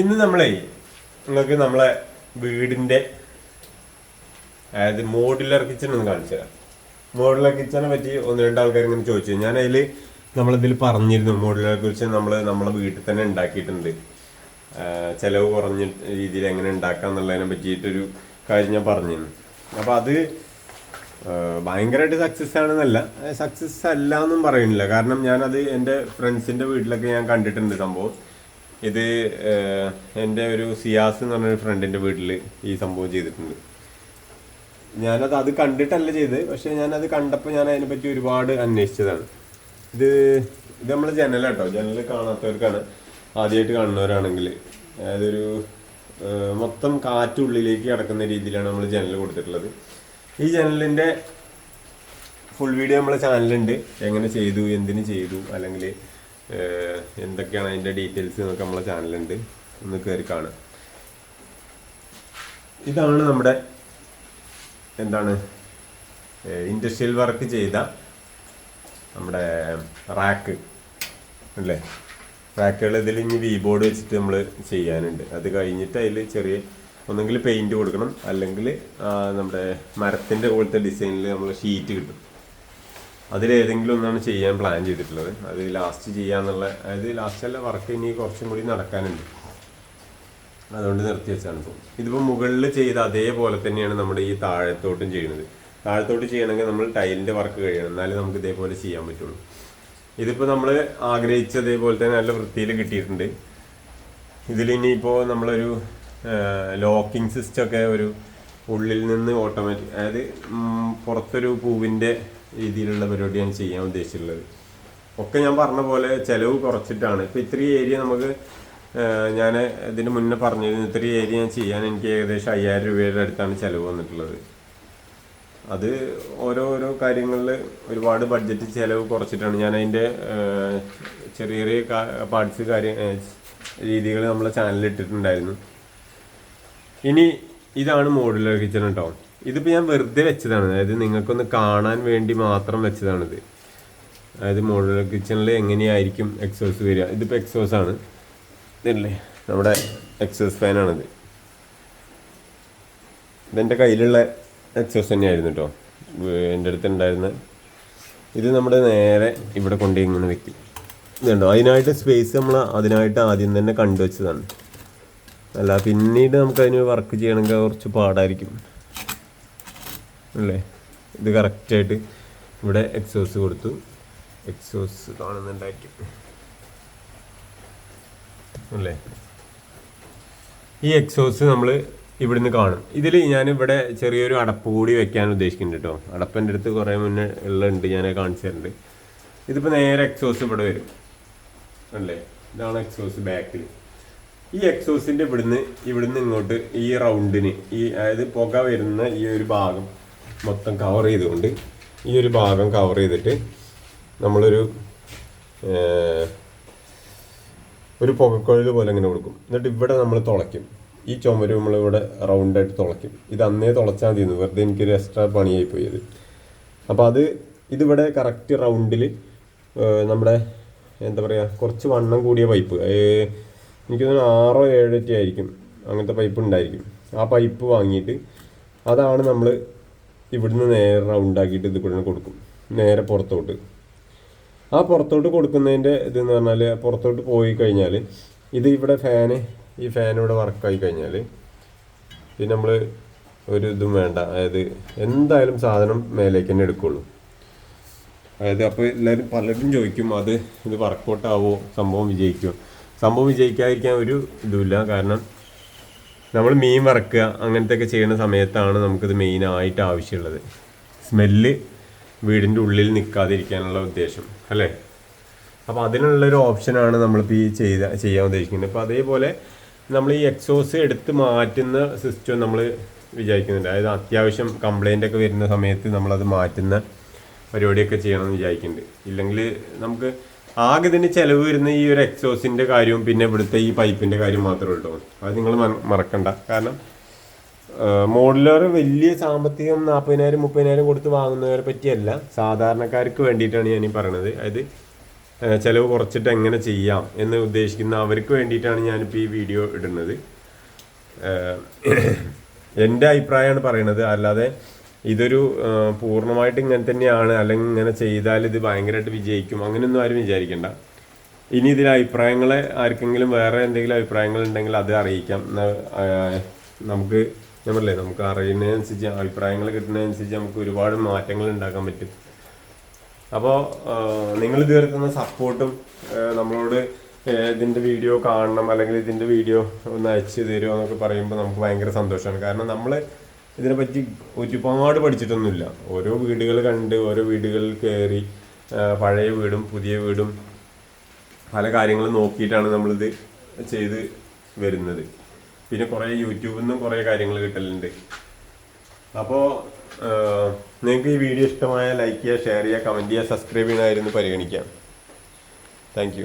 ഇന്ന് നമ്മളെ നിങ്ങൾക്ക് നമ്മളെ വീടിന്റെ അതായത് മോഡുലർ കിച്ചൺ ഒന്ന് കാണിച്ചു തരാം. മോഡുലർ കിച്ചനെ പറ്റി ഒന്ന് രണ്ട് ആൾക്കാർ ഇങ്ങനെ ചോദിച്ചു. ഞാൻ അതിൽ നമ്മളിതിൽ പറഞ്ഞിരുന്നു? മോഡുലർ കിച്ചൺ നമ്മൾ നമ്മളെ വീട്ടിൽ തന്നെ ഉണ്ടാക്കിയിട്ടുണ്ട്. ചിലവ് കുറഞ്ഞ രീതിയിൽ എങ്ങനെ ഉണ്ടാക്കാം എന്നുള്ളതിനെ പറ്റിയിട്ടൊരു കാര്യം ഞാൻ പറഞ്ഞിരുന്നു. അപ്പോൾ അത് ഭയങ്കരമായിട്ട് സക്സസ് ആണെന്നല്ല. സക്സസ് അല്ല എന്നും പറയുന്നില്ല. കാരണം ഞാനത് എന്റെ ഫ്രണ്ട്സിന്റെ വീട്ടിലൊക്കെ ഞാൻ കണ്ടിട്ടുണ്ട് സംഭവം. ഇത് എന്റെ ഒരു സിയാസ് എന്ന് പറഞ്ഞൊരു ഫ്രണ്ടിന്റെ വീട്ടിൽ ഈ സംഭവം ചെയ്തിട്ടുണ്ട്. ഞാനത് അത് കണ്ടിട്ടല്ല ചെയ്തത് പക്ഷേ ഞാനത് കണ്ടപ്പോൾ ഞാൻ അതിനെപ്പറ്റി ഒരുപാട് അന്വേഷിച്ചതാണ്. ഇത് ഇത് നമ്മൾ ജനലാട്ടോ ജനൽ കാണാത്തവർക്കാണ് ആദ്യമായിട്ട് കാണുന്നവരാണെങ്കിൽ അതൊരു മൊത്തം കാറ്റുള്ളിലേക്ക് കിടക്കുന്ന രീതിയിലാണ് നമ്മൾ ജനൽ കൊടുത്തിട്ടുള്ളത്. ഈ ജനലിന്റെ ഫുൾ വീഡിയോ നമ്മളെ ചാനലുണ്ട് എങ്ങനെ ചെയ്തു എന്തിന് ചെയ്തു അല്ലെങ്കിൽ എന്തൊക്കെയാണ് അതിന്റെ ഡീറ്റെയിൽസ് എന്നൊക്കെ നമ്മളെ ചാനലുണ്ട് ഒന്ന് കയറി കാണാം. ഇതാണ് നമ്മുടെ എന്താണ് ഇൻഡസ്ട്രിയൽ വർക്ക് ചെയ്ത നമ്മുടെ റാക്ക് അല്ലേ? റാക്കുകൾ ഇതിൽ ഇനി വി ബോർഡ് വെച്ചിട്ട് നമ്മൾ ചെയ്യാനുണ്ട്. അത് കഴിഞ്ഞിട്ട് അതിൽ ചെറിയ ഒന്നെങ്കിൽ പെയിന്റ് കൊടുക്കണം. അല്ലെങ്കിൽ നമ്മുടെ മരത്തിന്റെ പോലത്തെ ഡിസൈനിൽ നമ്മൾ ഷീറ്റ് കിട്ടും. അതിലേതെങ്കിലും ഒന്നാണ് ചെയ്യാൻ പ്ലാൻ ചെയ്തിട്ടുള്ളത്. അത് ലാസ്റ്റ് ചെയ്യാന്നുള്ള അതായത് ലാസ്റ്റ് അല്ല വർക്ക് ഇനി കുറച്ചും കൂടി നടക്കാനുണ്ട്. അതുകൊണ്ട് നിർത്തി വെച്ചാണ് ഇപ്പോൾ ഇതിപ്പോൾ മുകളിൽ ചെയ്ത അതേപോലെ തന്നെയാണ് നമ്മുടെ ഈ താഴത്തോട്ടും ചെയ്യുന്നത്. താഴത്തോട്ട് ചെയ്യണമെങ്കിൽ നമ്മൾ ടൈലിന്റെ വർക്ക് കഴിയണം. എന്നാലേ നമുക്ക് ഇതേപോലെ ചെയ്യാൻ പറ്റുള്ളൂ. ഇതിപ്പോൾ നമ്മൾ ആഗ്രഹിച്ച അതേപോലെ തന്നെ നല്ല വൃത്തിയിൽ കിട്ടിയിട്ടുണ്ട്. ഇതിലിനിയിപ്പോൾ നമ്മളൊരു ലോക്കിംഗ് സിസ്റ്റം ഒക്കെ ഒരു ഉള്ളിൽ നിന്ന് ഓട്ടോമാറ്റിക് അതായത് പുറത്തൊരു പൂവിന്റെ രീതിയിലുള്ള പരിപാടിയാണ് ചെയ്യാൻ ഉദ്ദേശിച്ചിട്ടുള്ളത്. ഒക്കെ ഞാൻ പറഞ്ഞ പോലെ ചിലവ് കുറച്ചിട്ടാണ്. ഇപ്പോൾ ഇത്രയും ഏരിയ നമുക്ക് ഞാൻ ഇതിന് മുന്നേ പറഞ്ഞിരുന്നു ഇത്രയും ഏരിയ ഞാൻ ചെയ്യാൻ എനിക്ക് ഏകദേശം അയ്യായിരം രൂപയുടെ അടുത്താണ് ചിലവ് വന്നിട്ടുള്ളത്. അത് ഓരോരോ കാര്യങ്ങളിൽ ഒരുപാട് ബഡ്ജറ്റ് ചിലവ് കുറച്ചിട്ടാണ്. ഞാൻ അതിന്റെ ചെറിയ ചെറിയ പാർട്സ് കാര്യ രീതികൾ നമ്മളെ ചാനലിൽ ഇട്ടിട്ടുണ്ടായിരുന്നു. ഇനി ഇതാണ് മോഡുലർ കിച്ചൺ കേട്ടോ ഇതിപ്പോൾ ഞാൻ വെറുതെ വെച്ചതാണ്. അതായത് നിങ്ങൾക്കൊന്ന് കാണാൻ വേണ്ടി മാത്രം വെച്ചതാണിത്. അതായത് മോഡുലർ കിച്ചണിൽ എങ്ങനെയായിരിക്കും എക്സോസ് വരിക. ഇതിപ്പോൾ എക്സോസ് ആണ്. ഇതല്ലേ? നമ്മുടെ എക്സോസ് ഫാനാണിത്. ഇതെന്റെ കയ്യിലുള്ള എക്സോസ് തന്നെയായിരുന്നു കേട്ടോ എന്റെ അടുത്ത് ഉണ്ടായിരുന്ന. ഇത് നമ്മുടെ നേരെ ഇവിടെ കൊണ്ട് ഇങ്ങനെ വെക്കും. ഇതുണ്ടോ? അതിനായിട്ട് സ്പേസ് നമ്മൾ അതിനായിട്ട് ആദ്യം തന്നെ കണ്ടുവച്ചതാണ്. അല്ല പിന്നീട് നമുക്ക് അതിന് വർക്ക് ചെയ്യണമെങ്കിൽ കുറച്ച് പാടായിരിക്കും. അല്ലേ? ഇത് കറക്റ്റായിട്ട് ഇവിടെ എക്സോസ് കൊടുത്തു. എക്സോസ് കാണുന്നുണ്ടായിരിക്കും. അല്ലേ? ഈ എക്സോസ് നമ്മൾ ഇവിടുന്ന് കാണും. ഇതിൽ ഞാൻ ഇവിടെ ചെറിയൊരു അടപ്പ് കൂടി വെക്കാൻ ഉദ്ദേശിക്കുന്നുണ്ട് കേട്ടോ അടപ്പന്റെ അടുത്ത് കുറേ മുന്നേ ഉള്ളുണ്ട് ഞാൻ കാണിച്ചു തരുന്നുണ്ട് ഇതിപ്പോൾ നേരെ എക്സോസ് ഇവിടെ വരും. അല്ലേ? ഇതാണ് എക്സോസ് ബാക്കിൽ ഈ എക്സോസിന്റെ ഇവിടുന്ന് ഇവിടുന്ന് ഇങ്ങോട്ട് ഈ റൗണ്ടിന് ഈ അതായത് പുക വരുന്ന ഈ ഒരു ഭാഗം മൊത്തം കവർ ചെയ്തുകൊണ്ട് ഈ ഒരു ഭാഗം കവർ ചെയ്തിട്ട് നമ്മളൊരു ഒരു പുകക്കുഴൽ പോലെ ഇങ്ങനെ കൊടുക്കും. എന്നിട്ട് ഇവിടെ നമ്മൾ തുളയ്ക്കും. ഈ ചുമര് നമ്മൾ ഇവിടെ റൗണ്ടായിട്ട് തുളയ്ക്കും. ഇത് അന്നേ തുളച്ചാൽ മതി വെറുതെ എനിക്കൊരു എക്സ്ട്രാ പണിയായി പോയി അത്. അപ്പോൾ അത് ഇതിവിടെ കറക്റ്റ് റൗണ്ടിൽ നമ്മുടെ എന്താ പറയുക കുറച്ച് വണ്ണം കൂടിയ പൈപ്പ് എനിക്ക് തോന്നുന്നു ആറോ ഏഴൊക്കെ ആയിരിക്കും. അങ്ങനത്തെ പൈപ്പ് ഉണ്ടായിരിക്കും. ആ പൈപ്പ് വാങ്ങിയിട്ട് അതാണ് നമ്മൾ ഇവിടുന്ന് നേരെ റൗണ്ടാക്കിയിട്ട് ഇത് ഇവിടെ കൊടുക്കും. നേരെ പുറത്തോട്ട്. ആ പുറത്തോട്ട് കൊടുക്കുന്നതിന്റെ ഇതെന്ന് പറഞ്ഞാൽ പുറത്തോട്ട് പോയി കഴിഞ്ഞാൽ ഇത് ഇവിടെ ഫാന് ഈ ഫാൻ ഇവിടെ വർക്കായി കഴിഞ്ഞാൽ ഇത് നമ്മൾ ഒരു ഇതും വേണ്ട. അതായത് എന്തായാലും സാധനം മേലേക്ക് തന്നെ എടുക്കുള്ളൂ. അതായത് അപ്പോൾ എല്ലാവരും പലരും ചോദിക്കും അത് ഇത് വർക്കൗട്ടാവോ സംഭവം വിജയിക്കുമോ സംഭവം വിജയിക്കാതിരിക്കാൻ ഒരു ഇതുമില്ല. കാരണം നമ്മൾ മീൻ വറക്കുക അങ്ങനത്തെ ഒക്കെ ചെയ്യുന്ന സമയത്താണ് നമുക്കിത് മെയിനായിട്ട് ആവശ്യമുള്ളത്. സ്മെല്ല് വീടിന്റെ ഉള്ളിൽ നിൽക്കാതിരിക്കാനുള്ള ഉദ്ദേശം അല്ലേ? അപ്പോൾ അതിനുള്ളൊരു ഓപ്ഷനാണ് നമ്മളിപ്പോൾ ഈ ചെയ്ത ചെയ്യാൻ ഉദ്ദേശിക്കുന്നത്. അപ്പോൾ അതേപോലെ നമ്മൾ ഈ എക്സോസ് എടുത്ത് മാറ്റുന്ന സിസ്റ്റം നമ്മൾ വിചാരിക്കുന്നുണ്ട്. അതായത് അത്യാവശ്യം കംപ്ലൈന്റ് ഒക്കെ വരുന്ന സമയത്ത് നമ്മളത് മാറ്റുന്ന പരിപാടിയൊക്കെ ചെയ്യണമെന്ന് വിചാരിക്കുന്നുണ്ട്. ഇല്ലെങ്കിൽ നമുക്ക് ആകെ ഇതിന് ചിലവ് വരുന്ന ഈ ഒരു എക്സോസിന്റെ കാര്യവും പിന്നെ ഇവിടുത്തെ ഈ പൈപ്പിന്റെ കാര്യം മാത്രമേ ഉള്ളൂ. അത് നിങ്ങൾ മറക്കണ്ട. കാരണം മോഡുലർ വലിയ സാമ്പത്തികം നാൽപ്പതിനായിരം മുപ്പതിനായിരം കൊടുത്ത് വാങ്ങുന്നവരെ പറ്റിയല്ല. സാധാരണക്കാർക്ക് വേണ്ടിയിട്ടാണ് ഞാൻ ഈ പറയണത്. അതായത് ചിലവ് കുറച്ചിട്ട് എങ്ങനെ ചെയ്യാം എന്ന് ഉദ്ദേശിക്കുന്ന അവർക്ക് വേണ്ടിയിട്ടാണ് ഞാനിപ്പോൾ ഈ വീഡിയോ ഇടുന്നത്. എന്റെ അഭിപ്രായമാണ് പറയണത്. അല്ലാതെ ഇതൊരു പൂർണമായിട്ട് ഇങ്ങനെ തന്നെയാണ്. അല്ലെങ്കിൽ ഇങ്ങനെ ചെയ്താൽ ഇത് ഭയങ്കരമായിട്ട് വിജയിക്കും. അങ്ങനെയൊന്നും ആരും വിചാരിക്കേണ്ട. ഇനി ഇതിൽ അഭിപ്രായങ്ങളെ ആർക്കെങ്കിലും വേറെ എന്തെങ്കിലും അഭിപ്രായങ്ങൾ ഉണ്ടെങ്കിൽ അത് അറിയിക്കാം. നമുക്ക് ഞാൻ നമുക്ക് അറിയുന്നതിനനുസരിച്ച് അഭിപ്രായങ്ങൾ കിട്ടുന്നതനുസരിച്ച് നമുക്ക് ഒരുപാട് മാറ്റങ്ങൾ ഉണ്ടാക്കാൻ പറ്റും. അപ്പോൾ നിങ്ങൾ ഇതുവരെ തന്ന സപ്പോർട്ടും നമ്മളോട് ഇതിന്റെ വീഡിയോ കാണണം അല്ലെങ്കിൽ ഇതിന്റെ വീഡിയോ ഒന്ന് അയച്ചു തരുമോ എന്നൊക്കെ പറയുമ്പോൾ നമുക്ക് ഭയങ്കര സന്തോഷമാണ്. കാരണം നമ്മൾ ഇതിനെപ്പറ്റി ഒരുപാട് പഠിച്ചിട്ടൊന്നുമില്ല. ഓരോ വീടുകൾ കണ്ട് ഓരോ വീടുകളിൽ കയറി പഴയ വീടും പുതിയ വീടും പല കാര്യങ്ങളും നോക്കിയിട്ടാണ് നമ്മളിത് ചെയ്ത് വരുന്നത്. പിന്നെ കുറേ യൂട്യൂബിൽ നിന്നും കുറേ കാര്യങ്ങൾ കിട്ടലുണ്ട്. അപ്പോൾ നിങ്ങൾക്ക് ഈ വീഡിയോ ഇഷ്ടമായ ലൈക്ക് ചെയ്യുക ഷെയർ ചെയ്യുക കമന്റ് ചെയ്യുക സബ്സ്ക്രൈബ് ചെയ്യണമായിരുന്നു പരിഗണിക്കാം. താങ്ക്